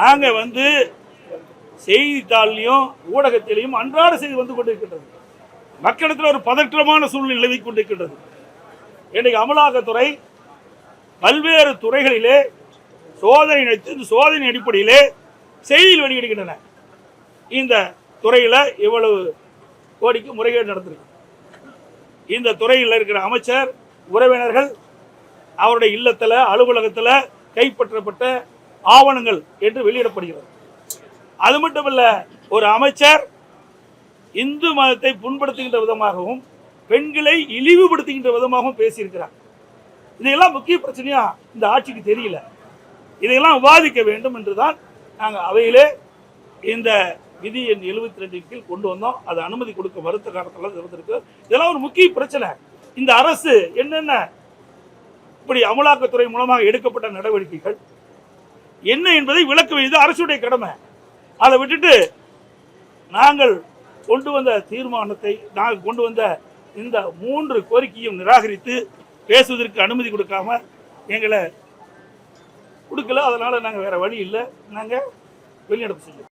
நாங்கள் வந்து செய்தித்தாள்லையும் ஊடகத்திலையும் அன்றாட செய்தி வந்து கொண்டிருக்கின்றது. மக்களிடத்தில் ஒரு பதற்றமான சூழ்நிலை நிலவி கொண்டிருக்கின்றது. இன்றைக்கு அமலாக்கத்துறை பல்வேறு துறைகளிலே சோதனை நடத்தி இந்த சோதனை அடிப்படையிலே செய்தியில் வெளியிடுகின்றன. இந்த துறையில் இவ்வளவு கோடிக்கு முறைகேடு நடந்திருக்கு. இந்த துறையில் இருக்கிற அமைச்சர் உறவினர்கள் அவருடைய இல்லத்தில் அலுவலகத்தில் கைப்பற்றப்பட்ட ஆவணங்கள் என்று வெளியிடப்படுகிறது. அது மட்டுமல்ல ஒரு அமைச்சர் இந்து மதத்தை புண்படுத்துகின்ற விதமாகவும் பெண்களை இழிவுபடுத்துகின்ற விதமாகவும் பேசியிருக்கிறார். இதையெல்லாம் முக்கிய பிரச்சனையா இந்த ஆட்சிக்கு தெரியல. இதையெல்லாம் விவாதிக்க வேண்டும் என்றுதான் நாங்கள் அவையிலே இந்த விதி எண் எழுபத்தி ரெண்டின் கீழ் கொண்டு வந்தோம். அது அனுமதி கொடுக்க மறுத்த காலத்தில் இருந்திருக்கு இதெல்லாம் ஒரு முக்கிய பிரச்சனை. இந்த அரசு என்னென்ன இப்படி அமலாக்கத்துறை மூலமாக எடுக்கப்பட்ட நடவடிக்கைகள் என்ன என்பதை விளக்க வேண்டியது அரசுடைய கடமை. அதை விட்டுட்டு நாங்கள் கொண்டு வந்த தீர்மானத்தை நாங்கள் கொண்டு வந்த இந்த மூன்று கோரிக்கையும் நிராகரித்து பேசுவதற்கு அனுமதி கொடுக்காம எங்களை கொடுக்கல. அதனால் நாங்கள் வேறு வழி இல்லை. நாங்கள் வெளிநடப்பு செய்யும்